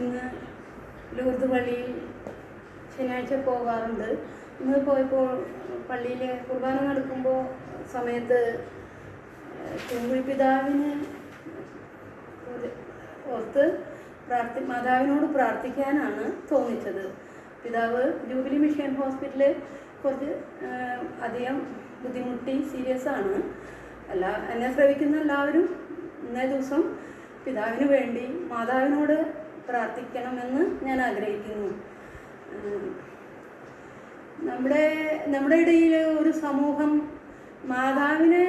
ഇന്ന് ലൂർദ് പള്ളിയിൽ ശനിയാഴ്ച പോകാറുണ്ട്. ഇന്ന് പോയപ്പോൾ പള്ളിയിൽ കുർബാന നടക്കുമ്പോൾ സമയത്ത് ചെമ്പുഴി പിതാവിന് ഓർത്ത് പ്രാർത്ഥി മാതാവിനോട് പ്രാർത്ഥിക്കാനാണ് തോന്നിച്ചത്. പിതാവ് ജൂബിലി മിഷൻ ഹോസ്പിറ്റലിൽ കുറച്ച് അധികം ബുദ്ധിമുട്ടി സീരിയസ് ആണ്. അല്ല എന്നെ ശ്രവിക്കുന്ന എല്ലാവരും ഇന്നേ ദിവസം പിതാവിന് വേണ്ടി മാതാവിനോട് പ്രാർത്ഥിക്കണമെന്ന് ഞാൻ ആഗ്രഹിക്കുന്നു. നമ്മുടെ നമ്മുടെ ഇടയിൽ ഒരു സമൂഹം മാതാവിനെ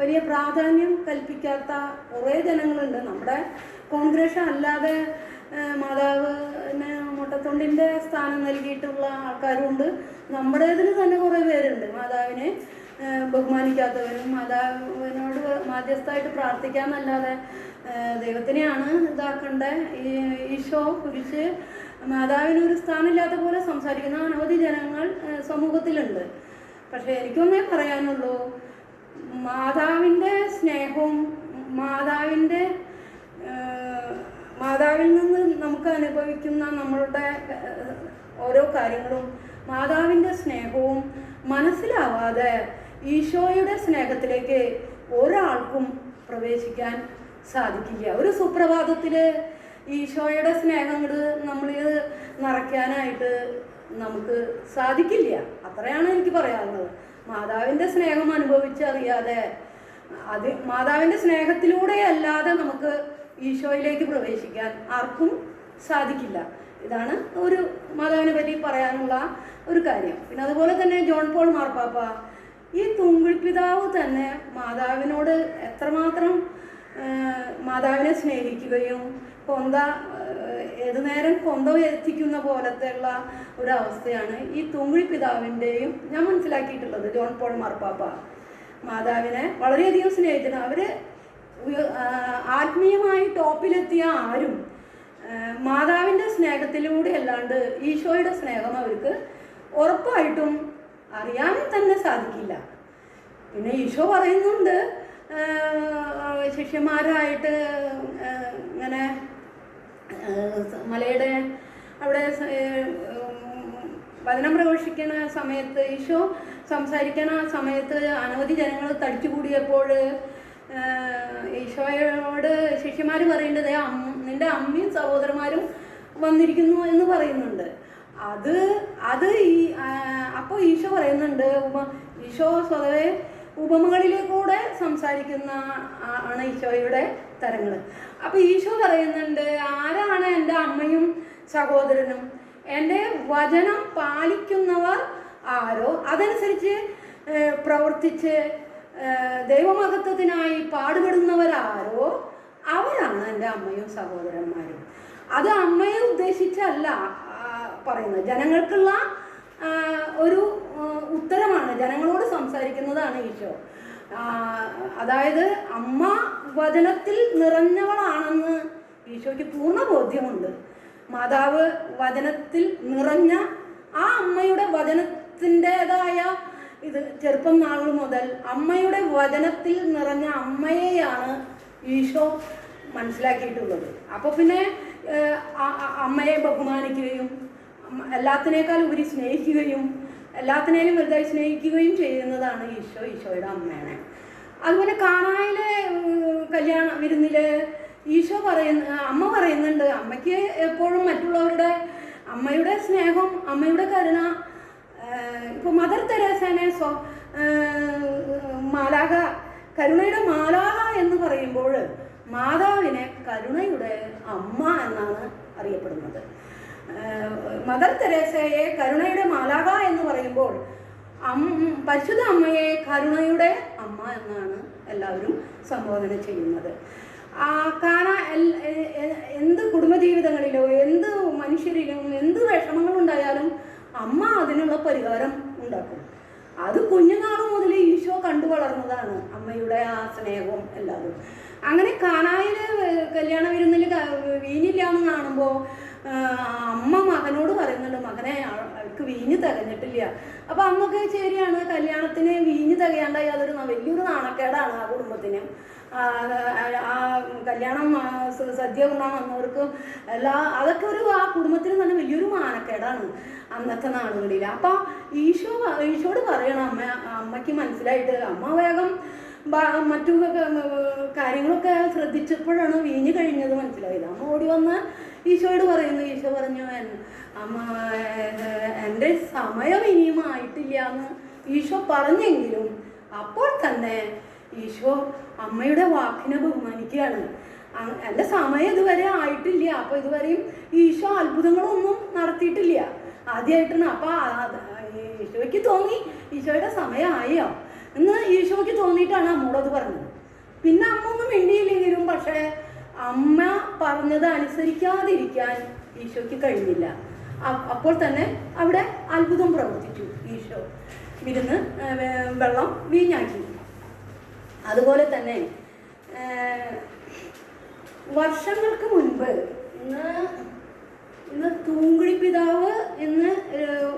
വലിയ പ്രാധാന്യം കൽപ്പിക്കാത്ത കുറേ ജനങ്ങളുണ്ട്. നമ്മുടെ കോൺഗ്രഷൻ അല്ലാതെ മാതാവിന് മുട്ടത്തൊണ്ടിന്റെ സ്ഥാനം നൽകിയിട്ടുള്ള ആൾക്കാരുണ്ട്. നമ്മുടേതിൽ തന്നെ കുറേ പേരുണ്ട്. മാതാവിനെ ബഹുമാനിക്കാത്തവരും മാതാവിനോട് മാധ്യസ്ഥമായിട്ട് പ്രാർത്ഥിക്കാമെന്നല്ലാതെ ദൈവത്തിനെയാണ് ഇതാക്കേണ്ട? ഈ ഈശോ കുരിശ് മാതാവിനൊരു സ്ഥാനമില്ലാത്ത പോലെ സംസാരിക്കുന്ന അനവധി ജനങ്ങൾ സമൂഹത്തിലുണ്ട്. പക്ഷേ എനിക്കൊന്നേ പറയാനുള്ളൂ മാതാവിന്റെ സ്നേഹവും മാതാവിന്റെ മാതാവിൽ നിന്ന് നമുക്ക് അനുഭവിക്കുന്ന നമ്മളുടെ ഓരോ കാര്യങ്ങളും മാതാവിന്റെ സ്നേഹവും മനസ്സിലാവാതെ ഈശോയുടെ സ്നേഹത്തിലേക്ക് ഒരാൾക്കും പ്രവേശിക്കാൻ സാധിക്കില്ല. ഒരു സുപ്രഭാതത്തിൽ ഈശോയുടെ സ്നേഹം നമ്മൾ നിറയ്ക്കാനായിട്ട് നമുക്ക് സാധിക്കില്ല. അത്രയാണ് എനിക്ക് പറയാനുള്ളത്. മാതാവിന്റെ സ്നേഹം അനുഭവിച്ചറിയാതെ അത് മാതാവിന്റെ സ്നേഹത്തിലൂടെ അല്ലാതെ നമുക്ക് ഈശോയിലേക്ക് പ്രവേശിക്കാൻ ആർക്കും സാധിക്കില്ല. ഇതാണ് ഒരു മാതാവിനെ പറ്റി പറയാനുള്ള ഒരു കാര്യം. പിന്നെ അതുപോലെ തന്നെ ജോൺ പോൾ മാർപ്പാപ്പ ഈ തുമ്പിൾ പിതാവ് തന്നെ മാതാവിനോട് എത്രമാത്രം മാതാവിനെ സ്നേഹിക്കുകയും കൊന്ത ഏത് നേരം കൊന്ത എത്തിക്കുന്ന പോലത്തെ ഉള്ള ഒരവസ്ഥയാണ് ഈ തുമ്പി പിതാവിന്റെയും ഞാൻ മനസ്സിലാക്കിയിട്ടുള്ളത് ജോൺ പോൾ മാർപ്പാപ്പ. മാതാവിനെ വളരെയധികം സ്നേഹിച്ചിട്ടുണ്ട് അവർ ആത്മീയമായി ടോപ്പിലെത്തിയ ആരും മാതാവിന്റെ സ്നേഹത്തിലൂടെ അല്ലാണ്ട് ഈശോയുടെ സ്നേഹം അവർക്ക് ഉറപ്പായിട്ടും അറിയാൻ തന്നെ സാധിക്കില്ല. പിന്നെ ഈശോ പറയുന്നുണ്ട് ശിഷ്യന്മാരായിട്ട് ഇങ്ങനെ മലയുടെ അവിടെ വചനം പ്രഘോഷിക്കുന്ന സമയത്ത് ഈശോ സംസാരിക്കുന്ന സമയത്ത് അനവധി ജനങ്ങൾ തടിച്ചു കൂടിയപ്പോൾ ഈശോയോട് ശിഷ്യന്മാർ പറയേണ്ടത് നിന്റെ അമ്മയും സഹോദരന്മാരും വന്നിരിക്കുന്നു എന്ന് പറയുന്നുണ്ട്. അത് അത് ഈ അപ്പോൾ ഈശോ പറയുന്നുണ്ട് ഈശോ സ്വതവേ ഉപമകളിലേക്കൂടെ സംസാരിക്കുന്ന ആണ് ഈശോയുടെ തരങ്ങൾ അപ്പോൾ ഈശോ പറയുന്നുണ്ട് ആരാണ് എന്റെ അമ്മയും സഹോദരനും? എന്റെ വചനം പാലിക്കുന്നവർ ആരോ? അതനുസരിച്ച് പ്രവർത്തിച്ച് ദൈവമഹത്വത്തിനായി പാടുപെടുന്നവരാരോ അവരാണ് എന്റെ അമ്മയും സഹോദരന്മാരും. അത് അമ്മയെ ഉദ്ദേശിച്ചല്ല പറയുന്നത്. ജനങ്ങൾക്കുള്ള ഒരു ഉത്തരമാണ്. ജനങ്ങളോട് സംസാരിക്കുന്നതാണ് ഈശോ. അതായത് അമ്മ വചനത്തിൽ നിറഞ്ഞവളാണെന്ന് ഈശോയ്ക്ക് പൂർണ ബോധ്യമുണ്ട്. മാതാവ് വചനത്തിൽ നിറഞ്ഞ ആ അമ്മയുടെ വചനത്തിന്റെതായ ഇത് ചെറുപ്പം നാൾ മുതൽ അമ്മയുടെ വചനത്തിൽ നിറഞ്ഞ അമ്മയെയാണ് ഈശോ മനസ്സിലാക്കിയിട്ടുള്ളത്. അപ്പോൾ പിന്നെ അമ്മയെ ബഹുമാനിക്കുകയും എല്ലാത്തിനേക്കാൾ ഉപരി സ്നേഹിക്കുകയും എല്ലാത്തിനേലും വലുതായി സ്നേഹിക്കുകയും ചെയ്യുന്നതാണ് ഈശോ ഈശോയുടെ അമ്മയാണ്. അതുപോലെ കാണായിലെ കല്യാണ വിരുന്നിൽ ഈശോ പറയുന്ന അമ്മ പറയുന്നുണ്ട് അമ്മയ്ക്ക് എപ്പോഴും മറ്റുള്ളവരുടെ അമ്മയുടെ സ്നേഹം അമ്മയുടെ കരുണ ഇപ്പോൾ മദർ തെരേസേനെ സ്വ മാലാഹ കരുണയുടെ മാലാഹ എന്ന് പറയുമ്പോൾ മാതാവിനെ കരുണയുടെ അമ്മ എന്നാണ് അറിയപ്പെടുന്നത്. മദർ തെരേസയെ കരുണയുടെ മാലാക എന്ന് പറയുമ്പോൾ അം പരിശുദ്ധ അമ്മയെ കരുണയുടെ അമ്മ എന്നാണ് എല്ലാവരും സംബോധന ചെയ്യുന്നത്. ആ എ- എന്ത് കുടുംബജീവിതങ്ങളിലോ എന്ത് മനുഷ്യരിലും എന്ത് വിഷമങ്ങളുണ്ടായാലും അമ്മ അതിനുള്ള പരിഹാരം ഉണ്ടാക്കും. അത് കുഞ്ഞുനാൾ മുതൽ ഈശോ കണ്ടു വളർന്നതാണ് അമ്മയുടെ ആ സ്നേഹവും എല്ലാവരും അങ്ങനെ കാനായിൽ കല്യാണം വിരുന്നിൽ വീഞ്ഞില്ല എന്ന് കാണുമ്പോൾ അമ്മ മകനോട് പറയുന്നുണ്ട് മകനെ അവർക്ക് വീഞ്ഞ് തികഞ്ഞിട്ടില്ല. അപ്പൊ അമ്മയ്ക്ക് ശരിയാണ് കല്യാണത്തിന് വീഞ്ഞ് തികയാണ്ടായി അതൊരു വലിയൊരു നാണക്കേടാണ് ആ കുടുംബത്തിന്. ആ, കല്യാണം സദ്യ ഉണ്ണാൻ വന്നവർക്ക് എല്ലാ അതൊക്കെ ഒരു ആ കുടുംബത്തിന് തന്നെ വലിയൊരു മാനക്കേടാണ് അന്നത്തെ നാടുകളിൽ അപ്പം ഈശോ ഈശോട് പറയണം അമ്മ അമ്മയ്ക്ക് മനസ്സിലായിട്ട് അമ്മ വേഗം മറ്റു കാര്യങ്ങളൊക്കെ ശ്രദ്ധിച്ചപ്പോഴാണ് വീഞ്ഞു കഴിഞ്ഞത് മനസ്സിലായത്. അമ്മ ഓടി വന്ന് ഈശോയോട് പറയുന്നു ഈശോ പറഞ്ഞു "എൻ- അമ്മ എന്റെ സമയം ഇനിയും ആയിട്ടില്ല എന്ന് ഈശോ പറഞ്ഞെങ്കിലും അപ്പോൾ തന്നെ ഈശോ അമ്മയുടെ വാക്കിനെ ബഹുമാനിക്കുകയാണ്. എന്റെ സമയം ഇതുവരെ ആയിട്ടില്ല. അപ്പോൾ ഇതുവരെയും ഈശോ അത്ഭുതങ്ങളൊന്നും നടത്തിയിട്ടില്ല. ആദ്യമായിട്ടാണ്. അപ്പോൾ ഈശോയ്ക്ക് തോന്നി ഈശോയുടെ സമയമായോ? എന്ന് ഈശോയ്ക്ക് തോന്നിയിട്ടാണ് അമ്മോടത് പറഞ്ഞത്. പിന്നെ അമ്മ ഒന്നും മിണ്ടിയില്ലെങ്കിലും പക്ഷേ അമ്മ പറഞ്ഞത് അനുസരിക്കാതിരിക്കാൻ ഈശോയ്ക്ക് കഴിഞ്ഞില്ല. അപ്പോൾ തന്നെ അവിടെ അത്ഭുതം പ്രവർത്തിച്ചു ഈശോ. വിരുന്ന് വെള്ളം വീഞ്ഞാക്കി. അതുപോലെ തന്നെ വർഷങ്ങൾക്ക് മുൻപ് ഇന്ന് ഇന്ന് തൂങ്കുഴി പിതാവ് ഇന്ന്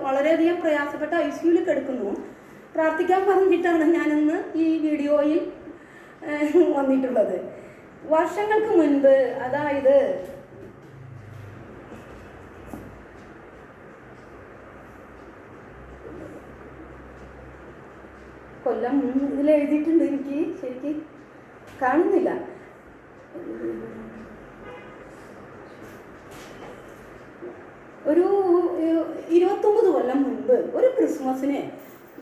വളരെയധികം പ്രയാസപ്പെട്ട ഐ സിയുയിൽ കിടക്കുന്നു. പ്രാർത്ഥിക്കാൻ പറഞ്ഞിട്ടാണ് ഞാനിന്ന് ഈ വീഡിയോയിൽ വന്നിട്ടുള്ളത്. വർഷങ്ങൾക്ക് മുൻപ് അതായത് കൊല്ലം ഇതിൽ എഴുതിയിട്ടുണ്ട് എനിക്ക് ശരിക്ക് കാണുന്നില്ല. ഒരു ഇരുപത്തൊമ്പത് കൊല്ലം മുൻപ് ഒരു ക്രിസ്മസിന്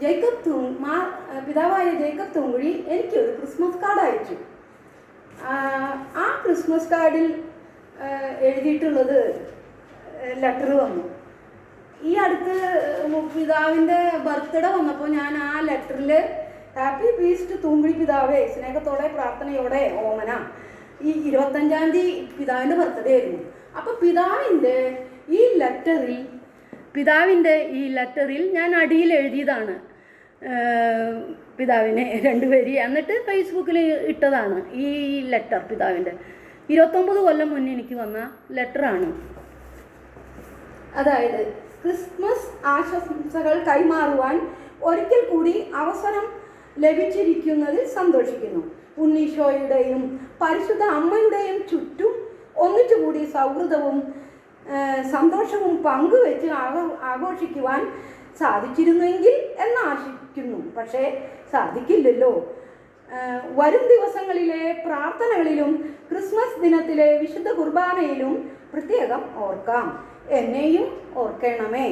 ജേക്കബ് തൂ മാ പിതാവായ ജേക്കബ് തൂങ്കുഴി എനിക്കൊരു ക്രിസ്മസ് കാർഡ് അയച്ചു. ആ, ക്രിസ്മസ് കാർഡിൽ എഴുതിയിട്ടുള്ളത് ലെറ്റർ വന്നു. ഈ അടുത്ത് പിതാവിന്റെ ബർത്ത്ഡേ വന്നപ്പോൾ ഞാൻ ആ ലെറ്ററിൽ ഹാപ്പി ബീസ്റ്റ് തൂങ്കുഴി പിതാവേ സ്നേഹത്തോടെ പ്രാർത്ഥനയോടെ ഓമന. ഈ ഇരുപത്തഞ്ചാം തീയതി പിതാവിന്റെ ബർത്ത്ഡേ ആയിരുന്നു. അപ്പോൾ പിതാവിന്റെ ഈ ലെറ്ററിൽ പിതാവിന്റെ ഈ ലെറ്ററിൽ ഞാൻ അടിയിൽ എഴുതിയതാണ്. പിതാവിനെ രണ്ടുപേരി എന്നിട്ട് ഫേസ്ബുക്കിൽ ഇട്ടതാണ് ഈ ലെറ്റർ പിതാവിന്റെ. ഇരുപത്തൊമ്പത് കൊല്ലം മുന്നേ എനിക്ക് വന്ന ലെറ്ററാണ് അതായത് ക്രിസ്മസ് ആശംസകൾ കൈമാറുവാൻ ഒരിക്കൽ കൂടി അവസരം ലഭിച്ചിരിക്കുന്നതിൽ സന്തോഷിക്കുന്നു. ഉണ്ണീശോയുടെയും പരിശുദ്ധ അമ്മയുടെയും ചുറ്റും ഒന്നിച്ചുകൂടി സൗഹൃദവും സന്തോഷവും പങ്കുവെച്ച് ആഘോ- ആഘോഷിക്കുവാൻ സാധിച്ചിരുന്നെങ്കിൽ എന്ന് ആശിക്കുന്നു. പക്ഷേ സാധിക്കില്ലല്ലോ. വരും ദിവസങ്ങളിലെ പ്രാർത്ഥനകളിലും ക്രിസ്മസ് ദിനത്തിലെ വിശുദ്ധ കുർബാനയിലും പ്രത്യേകം ഓർക്കാം. എന്നെയും ഓർക്കണമേ.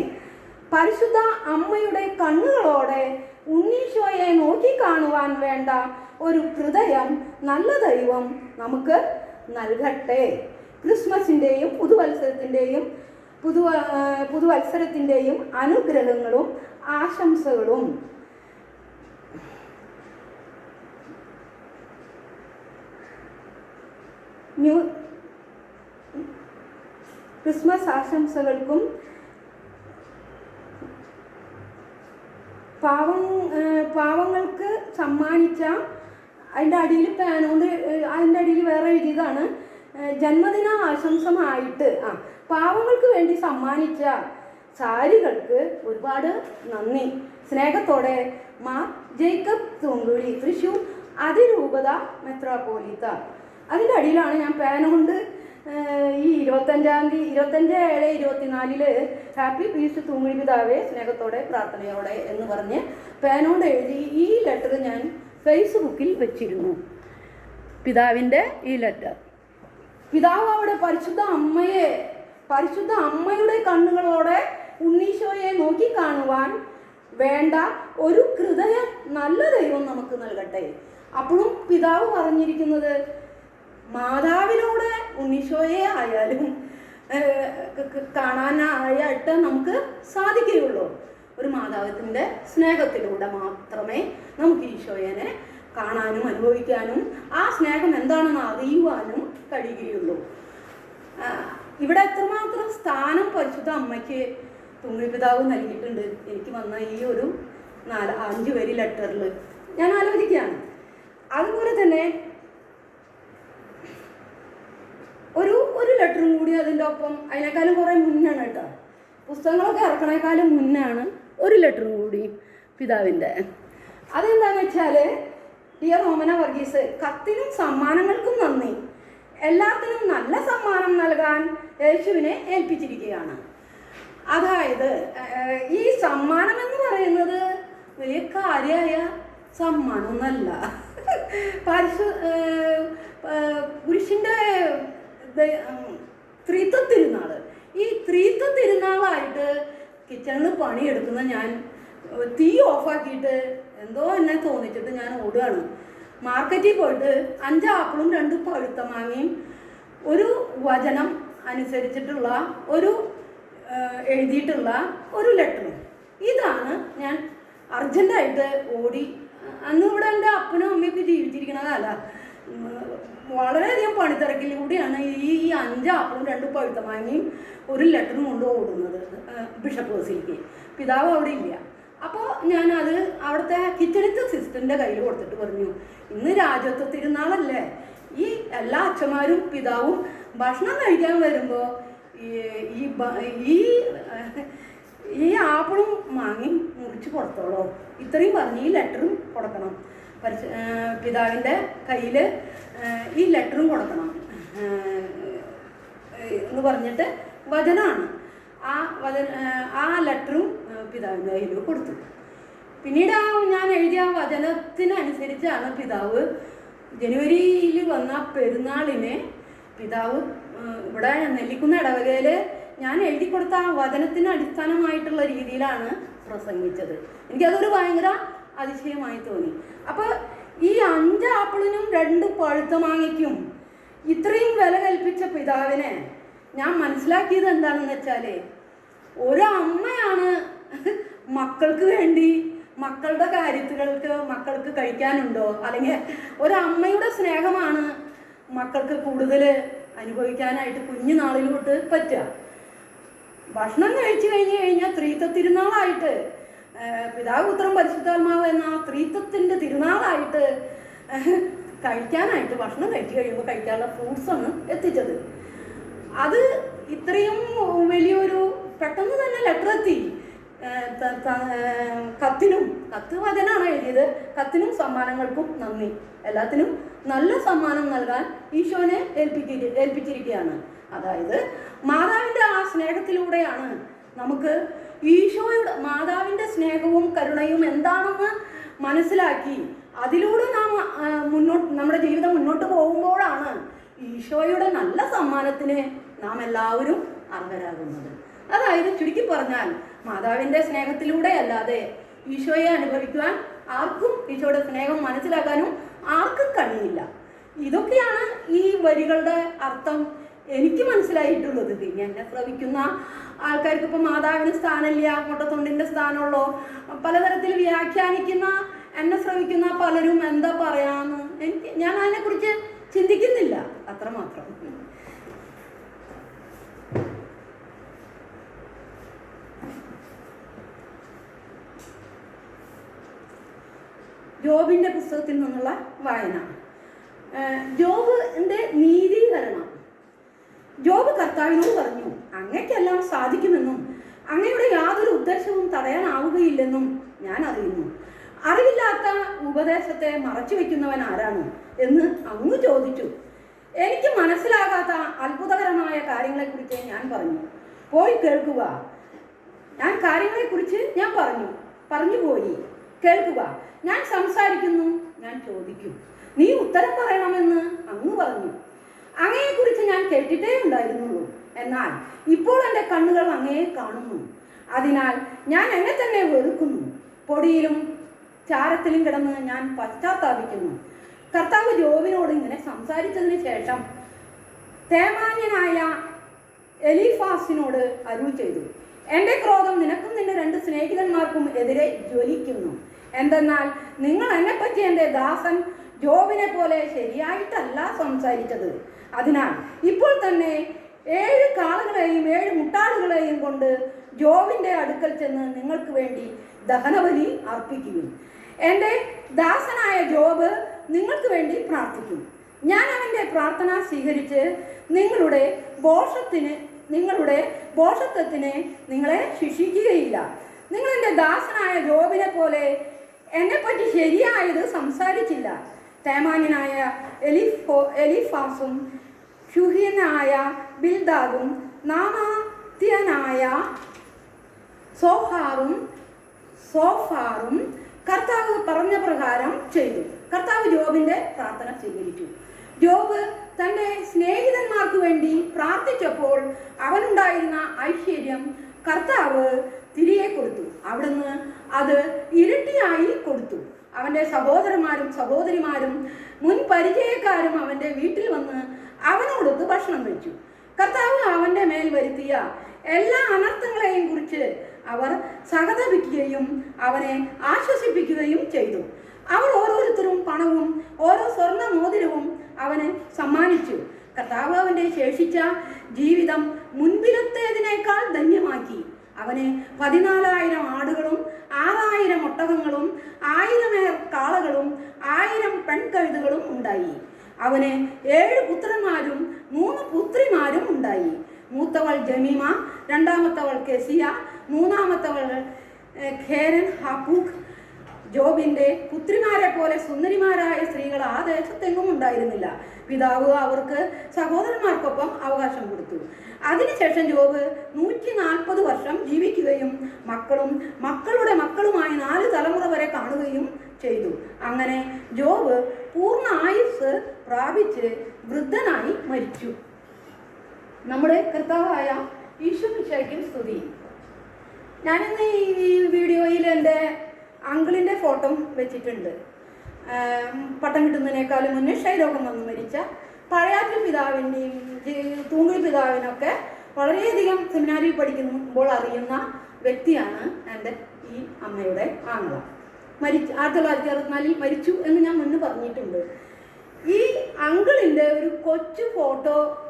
പരിശുദ്ധ അമ്മയുടെ കണ്ണുകളോടെ ഉണ്ണീശോയെ നോക്കിക്കാണുവാൻ വേണ്ട ഒരു ഹൃദയം നല്ല ദൈവം നമുക്ക് നൽകട്ടെ. ക്രിസ്മസിന്റെയും പുതുവത്സരത്തിന്റെയും പുതു പുതുവത്സരത്തിന്റെയും അനുഗ്രഹങ്ങളും ആശംസകളും. ന്യൂ ക്രിസ്മസ് ആശംസകൾക്കും പാവം പാവങ്ങൾക്ക് സമ്മാനിച്ച അതിന്റെ അടിയിൽ പാനോണ്ട് അതിന്റെ അടിയിൽ വേറെ എഴുതിയതാണ് ജന്മദിന ആശംസമായിട്ട് ആ പാവങ്ങൾക്ക് വേണ്ടി സമ്മാനിച്ച സാരികൾക്ക് ഒരുപാട് നന്ദി. സ്നേഹത്തോടെ മാ ജേക്കബ് തൂങ്കുഴി തൃശൂർ അതിരൂപത മെത്രാപോലിത്ത അതിന്റെ അടിയിലാണ് ഞാൻ പേന കൊണ്ട് ഈ ഇരുപത്തഞ്ചാം തീയതി ഇരുപത്തഞ്ച് ഏഴ് ഇരുപത്തിനാലിൽ ഹാപ്പി പീസ് തൂങ്ങി പിതാവേ സ്നേഹത്തോടെ പ്രാർത്ഥനയോടെ എന്ന് പറഞ്ഞ് പേനോട് എഴുതി ഈ ലെറ്റർ ഞാൻ ഫേസ്ബുക്കിൽ വെച്ചിരുന്നു. പിതാവിന്റെ ഈ ലെറ്റർ. പിതാവ് അവിടെ പരിശുദ്ധ അമ്മയെ പരിശുദ്ധ അമ്മയുടെ കണ്ണുകളോടെ ഉണ്ണീശോയെ നോക്കിക്കാണുവാൻ വേണ്ട ഒരു ഹൃദയം നല്ല ദൈവം നമുക്ക് നൽകട്ടെ. അപ്പോഴും പിതാവ് പറഞ്ഞിരിക്കുന്നത് മാതാവിനോട് ഉണ്ണീശോയെ ആയാലും കാണാനായിട്ട് നമുക്ക് സാധിക്കുകയുള്ളൂ. ഒരു മാതാവിന്റെ സ്നേഹത്തിലൂടെ മാത്രമേ നമുക്ക് ഈശോയനെ കാണാനും അനുഭവിക്കാനും ആ സ്നേഹം എന്താണെന്ന് അറിയുവാനും കഴിയുകയുള്ളൂ. ഇവിടെ എത്രമാത്രം സ്ഥാനം പരിശുദ്ധ അമ്മയ്ക്ക് തുമ്മിപിതാവ് നൽകിയിട്ടുണ്ട്. എനിക്ക് വന്ന ഈ ഒരു നാല് അഞ്ച് വരി ലെറ്ററിൽ ഞാൻ ആലോചിക്കുകയാണ്. അതുപോലെ തന്നെ ഒരു ഒരു ലെറ്ററും കൂടി അതിന്റെ ഒപ്പം അതിനേക്കാളും കുറേ മുന്നാണ് കേട്ടോ. പുസ്തകങ്ങളൊക്കെ ഇറക്കണേക്കാളും മുന്നാണ് ഒരു ലെറ്ററും കൂടി പിതാവിന്റെ. അതെന്താണെന്ന് വെച്ചാൽ ഡിയർ ഓമന വർഗീസ് കത്തിനും സമ്മാനങ്ങൾക്കും നന്ദി. എല്ലാത്തിനും നല്ല സമ്മാനം നൽകാൻ യേശുവിനെ ഏൽപ്പിച്ചിരിക്കുകയാണ്. അതായത് ഈ സമ്മാനം എന്ന് പറയുന്നത് വലിയ കാര്യമായ സമ്മാനമൊന്നല്ല. പരിശു പുരുഷന്റെ ത്രീത്വ തിരുനാൾ ഈ ത്രീത്വ തിരുനാളായിട്ട് കിച്ചണിൽ പണിയെടുക്കുന്ന ഞാൻ തീ ഓഫാക്കിയിട്ട് എന്തോ എന്നെ തോന്നിച്ചിട്ട് ഞാൻ ഓടുകയാണ്. മാർക്കറ്റിൽ പോയിട്ട് അഞ്ച് ആപ്പിളും രണ്ട് പഴുത്ത മാങ്ങയും ഒരു വചനം അനുസരിച്ചിട്ടുള്ള ഒരു എഴുതിയിട്ടുള്ള ഒരു ലെറ്ററും. ഇതാണ് ഞാൻ അർജന്റായിട്ട് ഓടി അന്ന് ഇവിടെ എന്റെ അപ്പനും അമ്മയൊക്കെ ജീവിച്ചിരിക്കണതല്ല ഉം, വളരെയധികം പണിത്തിരക്കിലൂടെയാണ് ഈ ഈ അഞ്ച് ആപ്പിളും രണ്ട് പഴുത്ത മാങ്ങയും ഒരു ലെറ്ററും കൊണ്ട് ഓടുന്നത് ബിഷപ്പ് ഹൗസിലേക്ക് പിതാവ് അവിടെ ഇല്ല. അപ്പോൾ ഞാനത് അവിടുത്തെ കിച്ചണിത്തെ സിസ്റ്ററിന്റെ കയ്യിൽ കൊടുത്തിട്ട് പറഞ്ഞു ഇന്ന് രാജ്യത്വ തിരുനാളല്ലേ? ഈ എല്ലാ അച്ഛന്മാരും പിതാവും ഭക്ഷണം കഴിക്കാൻ വരുമ്പോൾ ഈ ഈ ഈ ആപ്പിളും മാങ്ങയും മുറിച്ച് കൊടുത്തോളൂ. ഇത്രയും പറഞ്ഞ് ഈ ലെറ്ററും കൊടുക്കണം. പരിശ പിതാവിന്റെ കയ്യിൽ ഈ ലെറ്ററും കൊടുക്കണം. എന്ന് പറഞ്ഞിട്ട് വചനമാണ് ആ വചന ആ ലെറ്ററും പിതാവിന്റെ കയ്യിൽ കൊടുത്തു. പിന്നീട് ആ ഞാൻ എഴുതിയ വചനത്തിനനുസരിച്ചാണ് പിതാവ് ജനുവരിയിൽ വന്ന പെരുന്നാളിന് പിതാവ് ഇവിടെ നെല്ലിക്കുന്ന ഇടവകയിൽ ഞാൻ എഴുതി കൊടുത്ത ആ വചനത്തിന് അടിസ്ഥാനമായിട്ടുള്ള രീതിയിലാണ് പ്രസംഗിച്ചത്. എനിക്കതൊരു ഭയങ്കര അതിശയമായി തോന്നി. അപ്പോൾ ഈ അഞ്ച് ആപ്പിളിനും രണ്ട് പഴുത്ത മാങ്ങയ്ക്കും ഇത്രയും വില കൽപ്പിച്ച പിതാവിനെ ഞാൻ മനസ്സിലാക്കിയത് എന്താണെന്ന് വെച്ചാൽ ഒരു അമ്മയാണ് മക്കൾക്ക് വേണ്ടി മക്കളുടെ കാര്യത്തുകൾക്ക് മക്കൾക്ക് കഴിക്കാനുണ്ടോ? അല്ലെങ്കിൽ ഒരമ്മയുടെ സ്നേഹമാണ് മക്കൾക്ക് കൂടുതൽ അനുഭവിക്കാനായിട്ട് കുഞ്ഞു നാളിലോട്ട് പറ്റുക. ഭക്ഷണം കഴിച്ചു കഴിഞ്ഞ് കഴിഞ്ഞാൽ ത്രീത്ത തിരുനാളായിട്ട് പിതാപുത്രം പരിശുദ്ധാത്മാവ് എന്ന ആ ത്രീത്വത്തിന്റെ തിരുനാളായിട്ട് കഴിക്കാനായിട്ട് ഭക്ഷണം കഴിച്ചു കഴിയുമ്പോൾ കഴിക്കാനുള്ള ഫ്രൂട്ട്സാണ് എത്തിച്ചത്. അത് ഇത്രയും വലിയൊരു പെട്ടെന്ന് തന്നെ ലെറ്റർ എത്തി. കത്തിനും കത്ത് വചനാണ് എഴുതിയത്. കത്തിനും സമ്മാനങ്ങൾക്കും നന്ദി. എല്ലാത്തിനും നല്ല സമ്മാനം നൽകാൻ ഈശോനെ ഏൽപ്പിക്ക ഏൽപ്പിച്ചിരിക്കുകയാണ്. അതായത് മാതാവിന്റെ ആ സ്നേഹത്തിലൂടെയാണ് നമുക്ക് ഈശോയുടെ മാതാവിന്റെ സ്നേഹവും കരുണയും എന്താണെന്ന് മനസ്സിലാക്കി അതിലൂടെ നാം മുന്നോട്ട് നമ്മുടെ ജീവിതം മുന്നോട്ട് പോകുമ്പോഴാണ് ഈശോയുടെ നല്ല സമ്മാനത്തിന് നാം എല്ലാവരും അർഹരാകുന്നത്. അതായത് ചുരുക്കി പറഞ്ഞാൽ മാതാവിന്റെ സ്നേഹത്തിലൂടെ അല്ലാതെ ഈശോയെ അനുഭവിക്കുവാൻ ആർക്കും ഈശോയുടെ സ്നേഹം മനസ്സിലാക്കാനും ആർക്കും കഴിയില്ല. ഇതൊക്കെയാണ് ഈ വരികളുടെ അർത്ഥം എനിക്ക് മനസ്സിലായിട്ടുള്ളത്. പിന്നെ എന്നെ ശ്രവിക്കുന്ന ആൾക്കാർക്ക് ഇപ്പം മാതാവിന് സ്ഥാനമില്ല മുട്ടത്തൊണ്ടിന്റെ സ്ഥാനമുള്ളോ പലതരത്തിൽ വ്യാഖ്യാനിക്കുന്ന എന്നെ ശ്രവിക്കുന്ന പലരും എന്താ പറയാന്ന് എനിക്ക് ഞാൻ അതിനെക്കുറിച്ച് ചിന്തിക്കുന്നില്ല അത്രമാത്രം. ജോബിന്റെ പുസ്തകത്തിൽ നിന്നുള്ള വായന. ജോബിന്റെ നീതീകരണം. ജോബ് കർത്താവിനോട് പറഞ്ഞു അങ്ങയ്ക്കെല്ലാം സാധിക്കുമെന്നും അങ്ങയുടെ യാതൊരു ഉദ്ദേശവും തടയാനാവുകയില്ലെന്നും ഞാൻ അറിയുന്നു. അറിവില്ലാത്ത ഉപദേശത്തെ മറച്ചു വെക്കുന്നവൻ ആരാണ്? എന്ന് അങ്ങ് ചോദിച്ചു. എനിക്ക് മനസ്സിലാകാത്ത അത്ഭുതകരമായ കാര്യങ്ങളെക്കുറിച്ച് ഞാൻ പറഞ്ഞു. പോയി കേൾക്കുക. ഞാൻ കാര്യങ്ങളെക്കുറിച്ച് ഞാൻ പറഞ്ഞു. പറഞ്ഞു പോയി. കേൾക്കുക. ഞാൻ സംസാരിക്കുന്നു ഞാൻ ചോദിക്കും. നീ ഉത്തരം പറയണമെന്ന് അങ്ങ് പറഞ്ഞു. അങ്ങയെക്കുറിച്ച് ഞാൻ കേട്ടിട്ടേ ഉണ്ടായിരുന്നുള്ളൂ. എന്നാൽ ഇപ്പോൾ എന്റെ കണ്ണുകൾ അങ്ങയെ കാണുന്നു. അതിനാൽ ഞാൻ എന്നെ തന്നെ വെറുക്കുന്നു. പൊടിയിലും ചാരത്തിലും കിടന്ന് ഞാൻ പശ്ചാത്താപിക്കുന്നു. കർത്താവ് ജോബിനോട് ഇങ്ങനെ സംസാരിച്ചതിന് ശേഷം തേമാന്യനായ എലിഫാസിനോട് അരുൾ ചെയ്തു. എന്റെ ക്രോധം നിനക്കും നിന്റെ രണ്ട് സ്നേഹിതന്മാർക്കും എതിരെ ജ്വലിക്കുന്നു. എന്തെന്നാൽ നിങ്ങൾ എന്നെപ്പറ്റി എന്റെ ദാസൻ ജോബിനെ പോലെ ശരിയായിട്ടല്ല സംസാരിച്ചത്. അതിനാൽ ഇപ്പോൾ തന്നെ ഏഴ് കാളുകളെയും ഏഴ് മുട്ടാളുകളെയും കൊണ്ട് ജോബിന്റെ അടുക്കൽ ചെന്ന് നിങ്ങൾക്ക് വേണ്ടി ദഹനബലി അർപ്പിക്കുന്നു എന്റെ ദാസനായ ജോബ് നിങ്ങൾക്ക് വേണ്ടി പ്രാർത്ഥിക്കും. ഞാൻ അവന്റെ പ്രാർത്ഥന സ്വീകരിച്ച് നിങ്ങളുടെ ബോഷത്തിന് നിങ്ങളുടെ ബോഷത്വത്തിന് നിങ്ങളെ ശിക്ഷിക്കുകയില്ല. നിങ്ങൾ എന്റെ ദാസനായ ജോബിനെ പോലെ എന്നെപ്പറ്റി ശരിയായത് സംസാരിച്ചില്ല. തേമാനായ എലിഫോ എലിഫാസും ഷുഹിയനായ ബിൽദാദും നാമാത്യനായ സോഫാറും സോഫാറും കർത്താവ് പറഞ്ഞ പ്രകാരം ചെയ്തു. കർത്താവ് ജോബിന്റെ പ്രാർത്ഥന സ്വീകരിച്ചു. ജോബ് തന്റെ സ്നേഹിതന്മാർക്ക് വേണ്ടി പ്രാർത്ഥിച്ചപ്പോൾ അവനുണ്ടായിരുന്ന ഐശ്വര്യം കർത്താവ് തിരികെ കൊടുത്തു. അവിടുന്ന് അത് ഇരട്ടിയായി കൊടുത്തു. അവന്റെ സഹോദരന്മാരും സഹോദരിമാരും മുൻ പരിചയക്കാരും അവന്റെ വീട്ടിൽ വന്ന് അവനോടൊത്ത് ഭക്ഷണം കഴിച്ചു. കർത്താവ് അവന്റെ മേൽ വരുത്തിയ എല്ലാ അനർത്ഥങ്ങളെയും കുറിച്ച് അവർ സഹതപിക്കുകയും അവനെ ആശ്വസിപ്പിക്കുകയും ചെയ്തു. അവർ ഓരോരുത്തരും പണവും ഓരോ സ്വർണ മോതിരവും അവന് സമ്മാനിച്ചു. കർത്താവ് അവന്റെ ശേഷിച്ച ജീവിതം മുൻപിലത്തേതിനേക്കാൾ ധന്യമാക്കി. അവന് പതിനാലായിരം ആടുകളും ആറായിരം ഒട്ടകങ്ങളും ആയിരമേർ കാളകളും ആയിരം പെൺകഴുതുകളും ഉണ്ടായി. അവന് ഏഴ് പുത്രന്മാരും മൂന്ന് പുത്രിമാരും ഉണ്ടായി. മൂത്തവൾ ജമീമ രണ്ടാമത്തവൾ കെസിയ മൂന്നാമത്തവൾ ഖേരൻ ഹാപ്പൂഖ്. ജോബിന്റെ പുത്രിമാരെ പോലെ സുന്ദരിമാരായ സ്ത്രീകൾ ആ ദേശത്തെങ്ങും ഉണ്ടായിരുന്നില്ല. പിതാവ് അവർക്ക് സഹോദരന്മാർക്കൊപ്പം അവകാശം കൊടുത്തു. അതിനുശേഷം ജോബ് നൂറ്റി നാൽപ്പത് വർഷം ജീവിക്കുകയും മക്കളും മക്കളുടെ മക്കളുമായി നാല് തലമുറ വരെ കാണുകയും ചെയ്തു. അങ്ങനെ ജോബ് പൂർണ ആയുസ് പ്രാപിച്ച് വൃദ്ധനായി മരിച്ചു. നമ്മുടെ കർത്താവായ ഈശ്വമിശയ്ക്കും സ്തുതി. ഞാനിന്ന് ഈ വീഡിയോയിൽ എന്റെ അങ്കിളിന്റെ ഫോട്ടോ വെച്ചിട്ടുണ്ട്. പട്ടം കിട്ടുന്നതിനേക്കാളും മുന്നേ ക്ഷയരോഗം വന്ന് മരിച്ച പഴയാറ്റ പിതാവിന്റെയും തൂങ്ങിൽ പിതാവിനൊക്കെ വളരെയധികം സെമിനാരിൽ പഠിക്കുമ്പോൾ അറിയുന്ന വ്യക്തിയാണ് എന്റെ ഈ അമ്മയുടെ ആങ്ങള. മരിച്ചു ആയിരത്തി തൊള്ളായിരത്തി അറുപത്തിനാലിൽ മരിച്ചു എന്ന് ഞാൻ മുന്നേ പറഞ്ഞിട്ടുണ്ട്. ഈ അങ്കിളിന്റെ ഒരു കൊച്ചു ഫോട്ടോ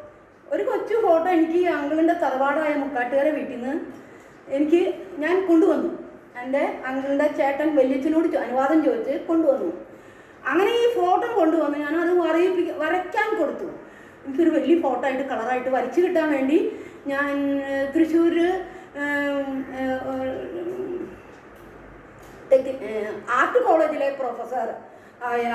ഒരു കൊച്ചു ഫോട്ടോ എനിക്ക് ഈ അങ്കിളിന്റെ തറവാടായ മുക്കാട്ടുകാരെ വീട്ടിൽ നിന്ന് എനിക്ക് ഞാൻ കൊണ്ടുവന്നു. എന്റെ അങ്കിളിന്റെ ചേട്ടൻ വല്യച്ഛനോട് ചോ- അനുവാദം ചോദിച്ച് കൊണ്ടുവന്നു. അങ്ങനെ ഈ ഫോട്ടോ കൊണ്ടുവന്ന് ഞാൻ അത് വരയ്ക്കാൻ കൊടുത്തു. എനിക്കൊരു വലിയ ഫോട്ടോ ആയിട്ട് കളറായിട്ട് വരച്ച് കിട്ടാൻ വേണ്ടി ഞാൻ തൃശ്ശൂർ ആർട്ട് കോളേജിലെ പ്രൊഫസർ ആയ